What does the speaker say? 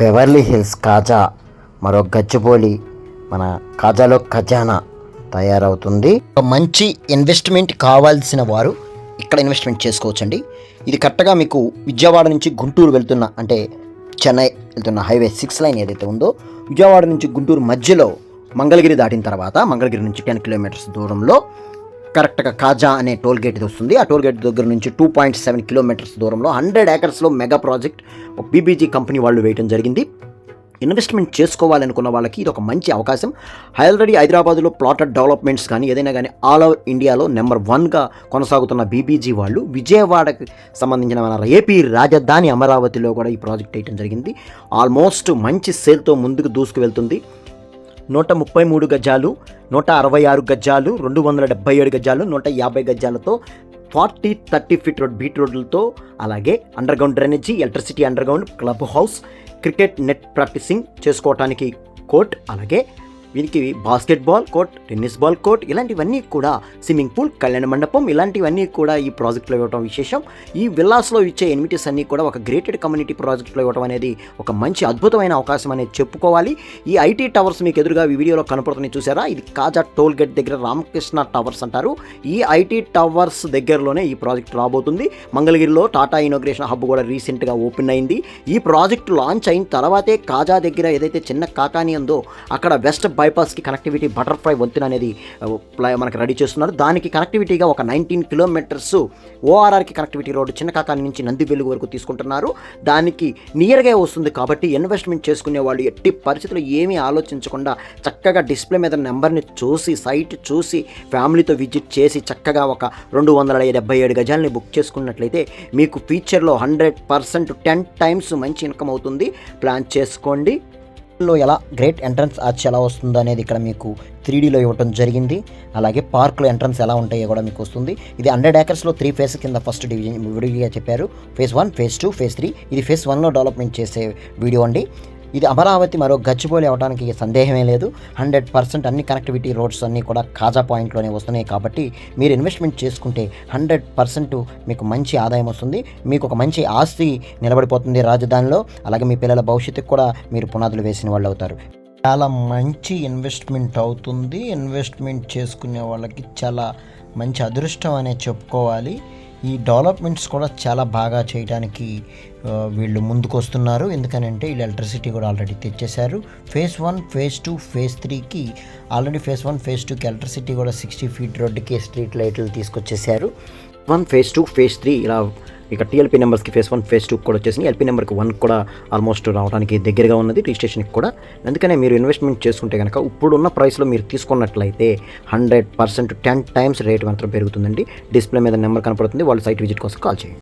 Beverly hills కాజా మరో గచ్చిబోలి మన కాజాలో ఖజానా తయారవుతుంది. ఒక మంచి ఇన్వెస్ట్మెంట్ కావాల్సిన వారు ఇక్కడ ఇన్వెస్ట్మెంట్ చేసుకోవచ్చండి. ఇది కరెక్ట్గా మీకు విజయవాడ నుంచి గుంటూరు వెళ్తున్న అంటే చెన్నై వెళ్తున్న హైవే సిక్స్ లైన్ ఏదైతే ఉందో విజయవాడ నుంచి గుంటూరు మధ్యలో మంగళగిరి దాటిన తర్వాత మంగళగిరి నుంచి టెన్ కిలోమీటర్స్ దూరంలో కరెక్ట్గా కాజా అనే టోల్ గేట్ వస్తుంది. ఆ టోల్ గేట్ దగ్గర నుంచి టూ పాయింట్ సెవెన్ కిలోమీటర్స్ దూరంలో హండ్రెడ్ ఏకర్స్లో మెగా ప్రాజెక్ట్ బీబీజీ కంపెనీ వాళ్ళు వేయడం జరిగింది. ఇన్వెస్ట్మెంట్ చేసుకోవాలనుకున్న వాళ్ళకి ఇది ఒక మంచి అవకాశం. ఆల్రెడీ హైదరాబాద్లో ప్లాటెడ్ డెవలప్మెంట్స్ కానీ ఏదైనా కానీ ఆల్ ఓవర్ ఇండియాలో నెంబర్ వన్గా కొనసాగుతున్న బీబీజీ వాళ్ళు విజయవాడకి సంబంధించిన మన ఏపీ రాజధాని అమరావతిలో కూడా ఈ ప్రాజెక్ట్ వేయడం జరిగింది. ఆల్మోస్ట్ మంచి సేల్తో ముందుకు దూసుకు వెళ్తుంది నూట ముప్పై మూడు గజాలు నూట అరవై ఆరు గజాలు రెండు వందల డెబ్బై ఏడు గజాలు నూట యాభై గజాలతో ఫార్టీ థర్టీ ఫీట్ రోడ్ బీట్ రోడ్లతో అలాగే underground drainage electricity underground clubhouse cricket net practising చేసుకోవటానికి కోర్ట్ అలాగే వీరికి basketball court tennis ball court ఇలాంటివన్నీ కూడా స్విమ్మింగ్ పూల్ కళ్యాణ మండపం ఇలాంటివన్నీ కూడా ఈ ప్రాజెక్ట్లో ఇవ్వడం విశేషం. ఈ విల్లాస్లో ఇచ్చే ఎనిమిటీస్ అన్నీ కూడా ఒక గ్రేటెడ్ కమ్యూనిటీ ప్రాజెక్ట్లో ఇవ్వడం అనేది ఒక మంచి అద్భుతమైన అవకాశం అనేది చెప్పుకోవాలి. ఈ ఐటీ టవర్స్ మీకు ఎదురుగా ఈ వీడియోలో కనపడుతున్నాయి చూసారా? ఇది కాజా టోల్ గేట్ దగ్గర రామకృష్ణ టవర్స్ అంటారు. ఈ ఐటీ టవర్స్ దగ్గరలోనే ఈ ప్రాజెక్ట్ రాబోతుంది. మంగళగిరిలో టాటా ఇనోగ్రేషన్ హబ్ కూడా రీసెంట్గా ఓపెన్ అయింది. ఈ ప్రాజెక్ట్ లాంచ్ అయిన తర్వాతే కాజా దగ్గర ఏదైతే చిన్న కాకాని ఉందో అక్కడ వెస్ట్ బైపాస్కి కనెక్టివిటీ బటర్ఫ్లై వంతెన అనేది మనకి రెడీ చేస్తున్నారు. దానికి కనెక్టివిటీగా ఒక నైన్టీన్ కిలోమీటర్స్ ఓఆర్ఆర్కి కనెక్టివిటీ రోడ్డు చిన్నకాకాని నుంచి నంది వెలుగు వరకు తీసుకుంటున్నారు. దానికి నియర్గా వస్తుంది కాబట్టి ఇన్వెస్ట్మెంట్ చేసుకునే వాళ్ళు ఎట్టి పరిస్థితులు ఏమీ ఆలోచించకుండా చక్కగా డిస్ప్లే మీద నెంబర్ని చూసి సైట్ చూసి ఫ్యామిలీతో విజిట్ చేసి చక్కగా ఒక రెండు వందల డెబ్బై ఏడు గజాలని బుక్ చేసుకున్నట్లయితే మీకు ఫ్యూచర్లో హండ్రెడ్ పర్సెంట్ టెన్ టైమ్స్ మంచి ఇన్కమ్ అవుతుంది. ప్లాన్ చేసుకోండి. లో ఎలా గ్రేట్ ఎంట్రన్స్ ఆర్చ్ ఎలా వస్తుందో అనేది ఇక్కడ మీకు త్రీడీలో ఇవ్వటం జరిగింది. అలాగే పార్క్లో ఎంట్రన్స్ ఎలా ఉంటాయో కూడా మీకు వస్తుంది. ఇది హండ్రెడ్ ఏకర్స్లో త్రీ ఫేస్ కింద ఫస్ట్ డివిజన్ విడిగా చెప్పారు. Phase one phase two phase three ఇది ఫేజ్ వన్లో డెవలప్మెంట్ చేసే వీడియో అండి. ఇది అమరావతి మరో గచ్చిబోలి అవడానికి సందేహమే లేదు. హండ్రెడ్ పర్సెంట్ అన్ని కనెక్టివిటీ రోడ్స్ అన్నీ కూడా కాజా పాయింట్లోనే వస్తున్నాయి కాబట్టి మీరు ఇన్వెస్ట్మెంట్ చేసుకుంటే హండ్రెడ్ పర్సెంట్ మీకు మంచి ఆదాయం వస్తుంది. మీకు ఒక మంచి ఆస్తి నిలబడిపోతుంది రాజధానిలో. అలాగే మీ పిల్లల భవిష్యత్తుకు కూడా మీరు పునాదులు వేసిన వాళ్ళు అవుతారు. చాలా మంచి ఇన్వెస్ట్మెంట్ అవుతుంది. ఇన్వెస్ట్మెంట్ చేసుకునే వాళ్ళకి చాలా మంచి అదృష్టం అనే చెప్పుకోవాలి. ఈ డెవలప్మెంట్స్ కూడా చాలా బాగా చేయడానికి వీళ్ళు ముందుకు వస్తున్నారు ఎందుకనంటే వీళ్ళు ఎలక్ట్రిసిటీ కూడా already తెచ్చేశారు. Phase one phase two phase త్రీకి ఆల్రెడీ ఫేజ్ వన్ ఫేజ్ టూకి ఎలక్ట్రిసిటీ కూడా సిక్స్టీ ఫీట్ రోడ్డుకి స్ట్రీట్ లైట్లు తీసుకొచ్చేసారు one phase two phase three ఇలా ఇక టీఎల్పీ నెంబర్స్కి ఫేస్ వన్ ఫేస్ టూ కూడా వచ్చేసింది. ఎల్పీ నెంబర్కి వన్ కూడా ఆల్మోస్ట్ రావడానికి దగ్గరగా ఉన్నది రిజిస్ట్రేషన్కి కూడా. అందుకనే మీరు ఇన్వెస్ట్మెంట్ చేసుకుంటే కనుక ఇప్పుడున్న ప్రైస్లో మీరు తీసుకున్నట్లయితే hundred percent ten times rate మాత్రం పెరుగుతుందండి. డిస్ప్లే మీద నెంబర్ కనపడుతుంది. వాళ్ళు సైట్ విజిట్ కోసం కాల్ చేయండి.